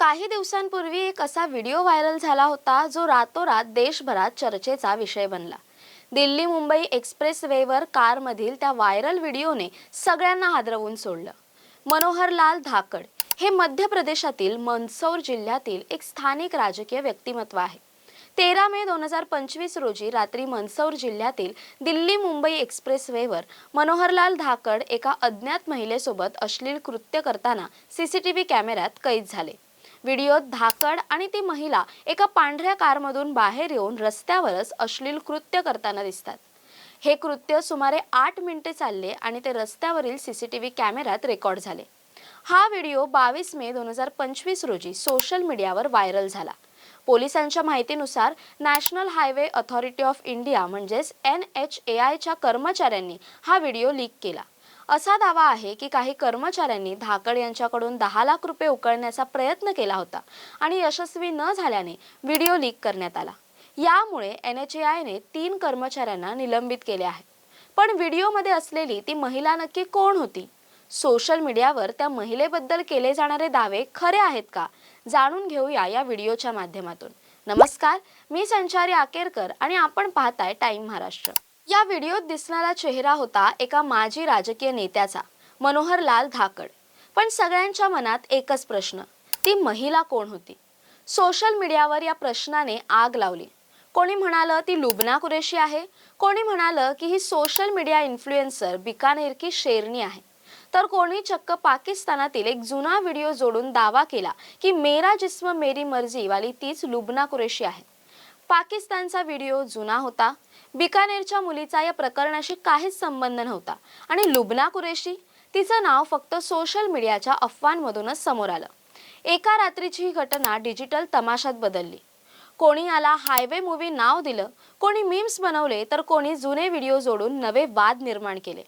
काही दिवसांपूर्वी एक असा व्हिडिओ व्हायरल झाला होता जो रातोरात देशभरात चर्चेचा विषय बनला. दिल्ली मुंबई एक्सप्रेस वेवर कारमधील त्या व्हायरल व्हिडिओने सगळ्यांना हादरवून सोडलं. मनोहरलाल धाकड हे मध्य प्रदेशातील मंदसौर जिल्ह्यातील एक स्थानिक राजकीय व्यक्तिमत्व आहे. तेरा मे दोन हजार पंचवीस रोजी रात्री मंदसौर जिल्ह्यातील दिल्ली मुंबई एक्सप्रेस वेवर मनोहरलाल धाकड एका अज्ञात महिलेसोबत अश्लील कृत्य करताना सीसीटीव्ही कॅमेऱ्यात कैद झाले. व्हिडिओत धाकड आणि ती महिला एका पांढऱ्या कारमधून बाहेर येऊन रस्त्यावरच अश्लील कृत्य करताना दिसतात. हे कृत्य सुमारे आठ मिनिटे चालले आणि ते रस्त्यावरील सीसीटीव्ही कॅमेऱ्यात रेकॉर्ड झाले. हा व्हिडिओ बावीस मे दोन हजार पंचवीस रोजी सोशल मीडियावर व्हायरल झाला. पोलिसांच्या माहितीनुसार national highway authority of India म्हणजेच एन एच ए आयच्या कर्मचाऱ्यांनी हा व्हिडिओ लीक केला. असा दावा आहे की काही कर्मचाऱ्यांनी धाकड यांच्याकडून दहा लाख रुपये उकळण्याचा प्रयत्न केला होता आणि यशस्वी न झाल्याने व्हिडिओ लीक करण्यात आला. यामुळे एन एच ए आयने तीन कर्मचाऱ्यांना निलंबित केले आहे. पण व्हिडिओमध्ये असलेली ती महिला नक्की कोण होती? सोशल मीडियावर त्या महिलेबद्दल केले जाणारे दावे खरे आहेत का? जाणून घेऊया या व्हिडिओच्या माध्यमातून. नमस्कार मी संचारी आकेरकर आणि आपण पाहताय टाइम महाराष्ट्र. या व्हिडिओत दिसणारा चेहरा होता एका माजी राजकीय नेत्याचा मनोहरलाल धाकड. पण सगळ्यांच्या मनात एकच प्रश्न ती महिला कोण होती? सोशल मीडियावर या प्रश्नाने आग लावली. कोणी म्हणालं ती लुबना कुरेशी आहे? कोणी म्हणालं की ही सोशल मीडिया इन्फ्लुएन्सर बिकानेर की शेरनी आहे? तर कोणी चक्क पाकिस्तानातील एक जुना व्हिडिओ जोडून दावा केला की मेरा जिस्म मेरी मर्जी वाली तीच लुबना कुरेशी आहे. पाकिस्तानचा व्हिडिओ जुना होता बिकानेरच्या मुलीचा या प्रकरणाशी काहीच संबंध नव्हता. आणि लुबना कुरेशी तिचं नाव फक्त सोशल मीडियाच्या अफवांमधूनच समोर आलं. एका रात्रीची ही घटना डिजिटल तमाशात बदलली. कोणी याला हायवे मूवी नाव दिलं कोणी मीम्स बनवले तर कोणी जुने व्हिडिओ जोडून नवे वाद निर्माण केले.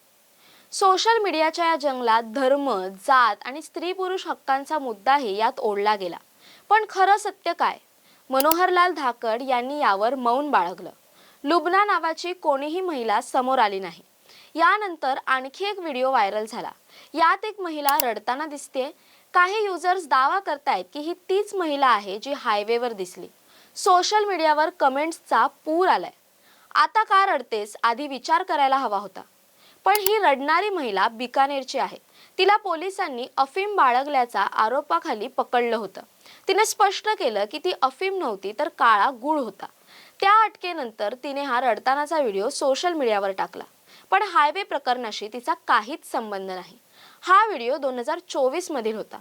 सोशल मीडियाच्या या जंगलात धर्म जात आणि स्त्री पुरुष हक्कांचा मुद्दाही यात ओढला गेला. पण खरं सत्य काय? मनोहरलाल धाकड यांनी यावर मौन बाळगलं. लुबना नावाची कोणीही महिला समोर आली नाही. यानंतर आणखी एक व्हिडिओ व्हायरल झाला. यात एक महिला रडताना दिसते काही युजर्स दावा करतायत की ही तीच महिला आहे जी हायवेवर दिसली. सोशल मीडियावर कमेंट्सचा पूर आलाय. आता का रडतेस? आधी विचार करायला हवा होता. पण ही रडणारी महिला बिकानेरची आहे. तिला पोलिसांनी अफीम बाळगल्याचा आरोपाखाली पकडलं होतं. तिने स्पष्ट केलं की ती अफीम नव्हती तर काळा गुळ होता. त्या अटकेनंतर तिने हा रडतानाचा व्हिडिओ सोशल मीडियावर टाकला. पण हायवे प्रकरणाशी तिचा काहीच संबंध नाही. हा व्हिडिओ दोन हजार चोवीस मधील होता.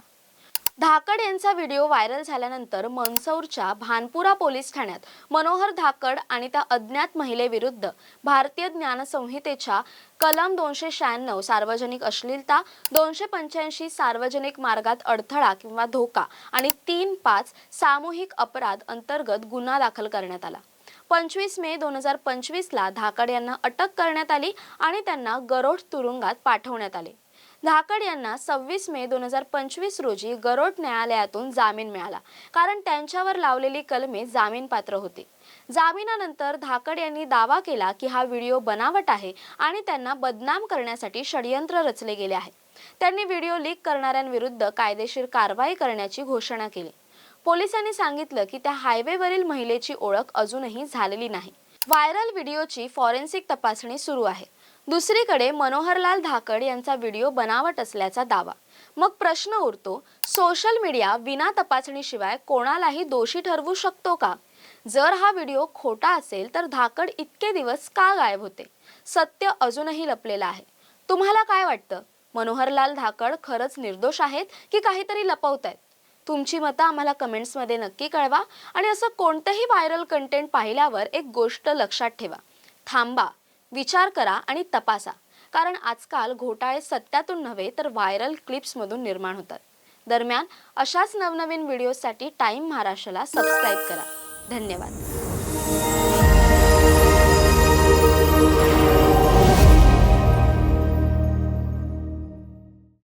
धाकड यांचा व्हिडिओ व्हायरल झाल्यानंतर मनसौरच्या भानपुरा पोलीस ठाण्यात मनोहर धाकड आणि त्या अज्ञात महिलेविरुद्ध भारतीय ज्ञानसंहितेच्या कलम दोनशे शहाण्णव सार्वजनिक अश्लीलता दोनशे पंच्याऐंशी सार्वजनिक मार्गात अडथळा किंवा धोका आणि तीन पाच सामूहिक अपराध अंतर्गत गुन्हा दाखल करण्यात आला. पंचवीस मे दोन हजार पंचवीसला धाकड यांना अटक करण्यात आली आणि त्यांना गरोड तुरुंगात पाठवण्यात आले. धाकड यांना सव्वीस मे दोन हजार पंचवीस रोजी गरोड न्यायालयातून जामीन मिळाला कारण त्यांच्यावर लावलेली कलमे जामीनपात्र होती. जामिनानंतर धाकड यांनी दावा केला की हा व्हिडिओ बनावट आहे आणि त्यांना बदनाम करण्यासाठी षडयंत्र रचले गेले आहे. त्यांनी व्हिडिओ लीक करणाऱ्यांविरुद्ध कायदेशीर कारवाई करण्याची घोषणा केली. पोलिसांनी सांगितलं की त्या हायवेवरील महिलेची ओळख अजूनही झालेली नाही. व्हायरल व्हिडिओची फॉरेन्सिक तपासणी सुरू आहे. दुसरीकडे मनोहरलाल धाकड यांचा व्हिडिओ बनावट असल्याचा दावा. मग प्रश्न उरतो सोशल मीडिया विना तपासणीशिवाय कोणालाही दोषी ठरवू शकतो का? जर हा व्हिडिओ खोटा असेल तर धाकड इतके दिवस का गायब होते? सत्य अजूनही लपलेलं आहे. तुम्हाला काय वाटतं? मनोहरलाल धाकड खरंच निर्दोष आहेत की काहीतरी लपवतायत? तुमची मतं आम्हाला कमेंट्समध्ये नक्की कळवा आणि असं कोणतंही व्हायरल कंटेंट पाहिल्यावर एक गोष्ट लक्षात ठेवा. थांबा विचार करा आणि तपासा. कारण आजकाल घोटाळे सत्यातून नव्हे तर व्हायरल क्लिप्समधून निर्माण होतात. दरम्यान अशाच नवनवीन व्हिडिओसाठी टाईम महाराष्ट्राला सबस्क्राईब करा. धन्यवाद.